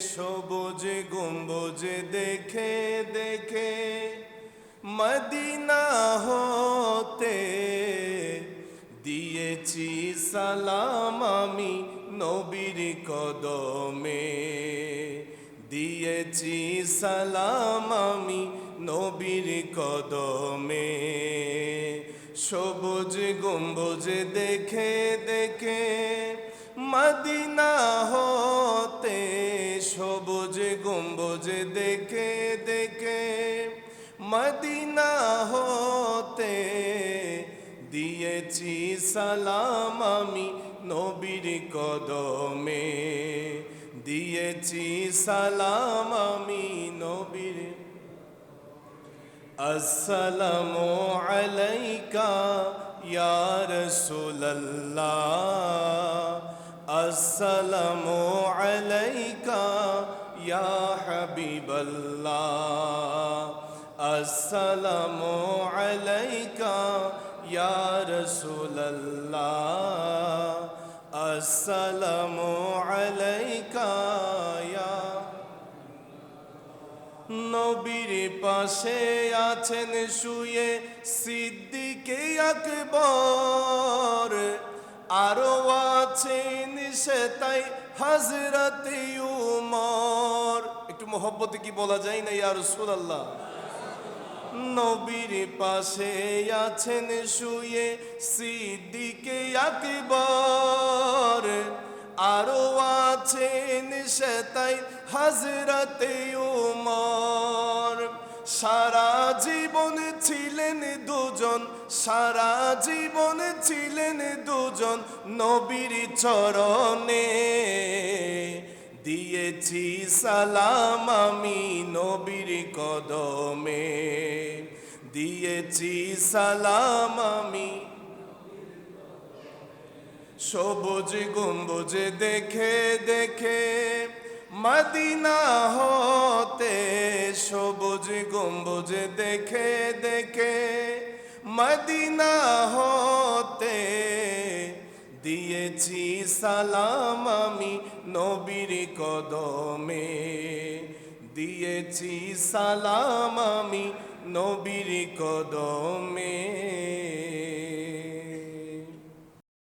সবুজ গম্বুজ দেখে দেখে মদিনা হতে দিয়েছি সালাম আমি নবীর কদমে। দিয়েছি সালাম আমি নবীর কদমে। সবুজ গম্বুজ দেখে দেখে মদিনা হতে সবুজ গম্বুজ দেখে দেখে মদিনা হতে দিয়েছি সালাম আমি নবীর কদমে। দিয়েছি সালাম আমি নবীর। আসসালামু আলাইকা ইয়া রাসূলুল্লাহ। আসসালামু আলাইকা ইয়া হাবিবাল্লাহ আসসালামু আলাইকা ইয়া রাসূলুল্লাহ আসসালামু আলাইকা ইয়া নবীর পাশে আছেন শুয়ে সিদ্দিকে আকবর আরও আছেন সে তাই হজরত উমর। একটু মোহব্বতে কি বলা যায় না, ইয়া রাসূলুল্লাহ? নবীর পাশে আছেন শুয়ে সিদ্দিকে আকবর। আরও আছেন সে তাই হজরতে উমর। সারা জীবন ছিলেন দুজন, সারা জীবন ছিলেন দুজন নবীর চরণে। দিয়েছি সালাম আমি নবীর কদমে। দিয়েছি সালাম আমি সবুজ গম্বুজ দেখে দেখে, মদিনা সবুজ গম্বুজ দেখে দেখে মদিনা হতে দিয়েছি সালাম আমি নবীর কদমে। দিয়েছি সালাম আমি নবীর কদমে।